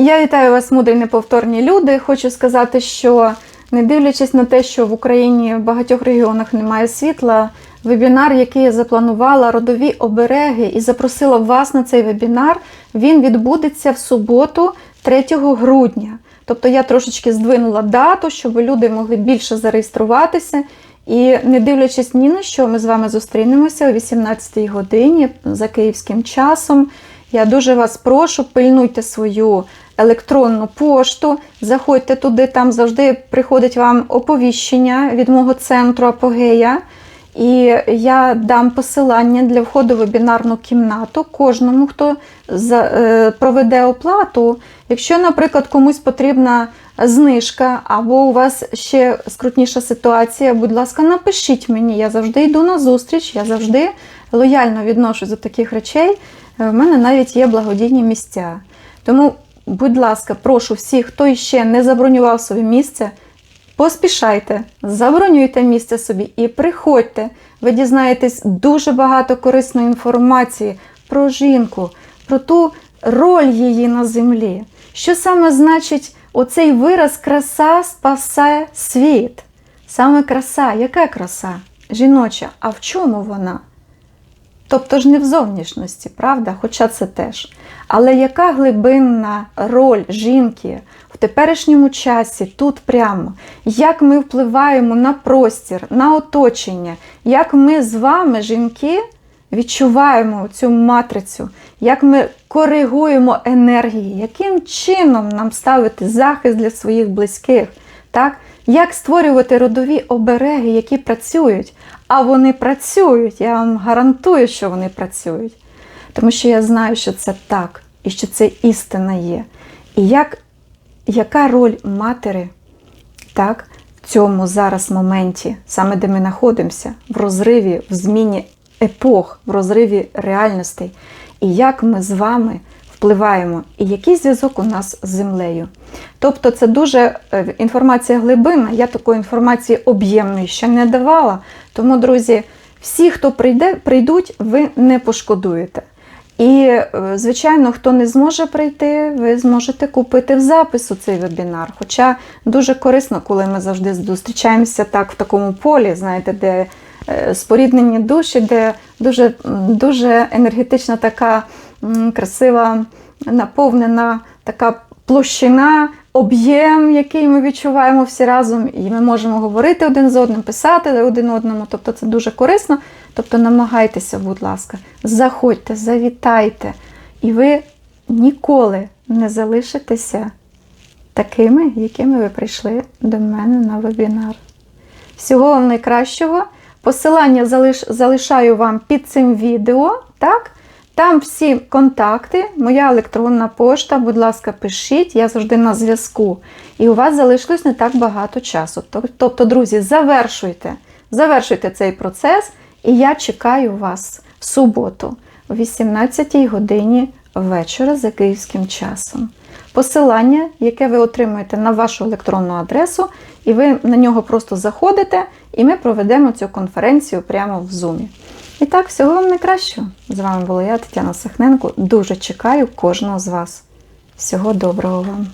Я вітаю вас, мудрі неповторні люди. Хочу сказати, що не дивлячись на те, що в Україні в багатьох регіонах немає світла, вебінар, який я запланувала, родові обереги, і запросила вас на цей вебінар, він відбудеться в суботу, 3 грудня. Тобто я трошечки здвинула дату, щоб люди могли більше зареєструватися. І не дивлячись ні на що, ми з вами зустрінемося о 18 годині за київським часом. Я дуже вас прошу, пильнуйте свою електронну пошту, заходьте туди, там завжди приходить вам оповіщення від мого центру Апогея. І я дам посилання для входу в вебінарну кімнату кожному, хто е, проведе оплату. Якщо, наприклад, комусь потрібна знижка, або у вас ще скрутніша ситуація, будь ласка, напишіть мені. Я завжди йду на зустріч, я завжди лояльно відношусь до таких речей. Е, В мене навіть є благодійні місця. Тому, будь ласка, прошу всіх, хто ще не забронював собі місце, поспішайте, забронюйте місце собі і приходьте. Ви дізнаєтесь дуже багато корисної інформації про жінку, про ту роль її на землі. Що саме значить оцей вираз краса спасе світ? Саме краса, яка краса? Жіноча, а в чому вона? Тобто ж не в зовнішності, правда? Хоча це теж. Але яка глибинна роль жінки в теперішньому часі, тут прямо, як ми впливаємо на простір, на оточення, як ми з вами, жінки, відчуваємо цю матрицю, як ми коригуємо енергії, яким чином нам ставити захист для своїх близьких, так? як створювати родові обереги, які працюють. А вони працюють, я вам гарантую, що вони працюють. Тому що я знаю, що це так, і що це істина є. І як, яка роль матері так, в цьому зараз моменті, саме де ми знаходимося, в розриві, в зміні епох, в розриві реальностей, і як ми з вами впливаємо, і який зв'язок у нас з землею. Тобто це дуже е, інформація глибинна, я такої інформації об'ємної ще не давала. Тому, друзі, всі, хто прийде, прийдуть, ви не пошкодуєте. І, е, звичайно, хто не зможе прийти, ви зможете купити в запису цей вебінар. Хоча дуже корисно, коли ми завжди зустрічаємося так в такому полі, знаєте, де е, споріднені душі, де дуже, дуже енергетична така красива, наповнена така площина, об'єм, який ми відчуваємо всі разом, і ми можемо говорити один з одним, писати один одному. Тобто це дуже корисно. Тобто намагайтеся, будь ласка, заходьте, завітайте, і ви ніколи не залишитеся такими, якими ви прийшли до мене на вебінар. Всього вам найкращого. Посилання залиш, залишаю вам під цим відео. так? Там всі контакти, моя електронна пошта, будь ласка, пишіть, я завжди на зв'язку. І у вас залишилось не так багато часу. Тобто, друзі, завершуйте, завершуйте цей процес, і я чекаю вас в суботу, о 18 годині вечора за київським часом. Посилання, яке ви отримуєте на вашу електронну адресу, і ви на нього просто заходите, і ми проведемо цю конференцію прямо в Zoom. І так, всього вам найкращого. З вами була я, Тетяна Сахненко. Дуже чекаю кожного з вас. Всього доброго вам!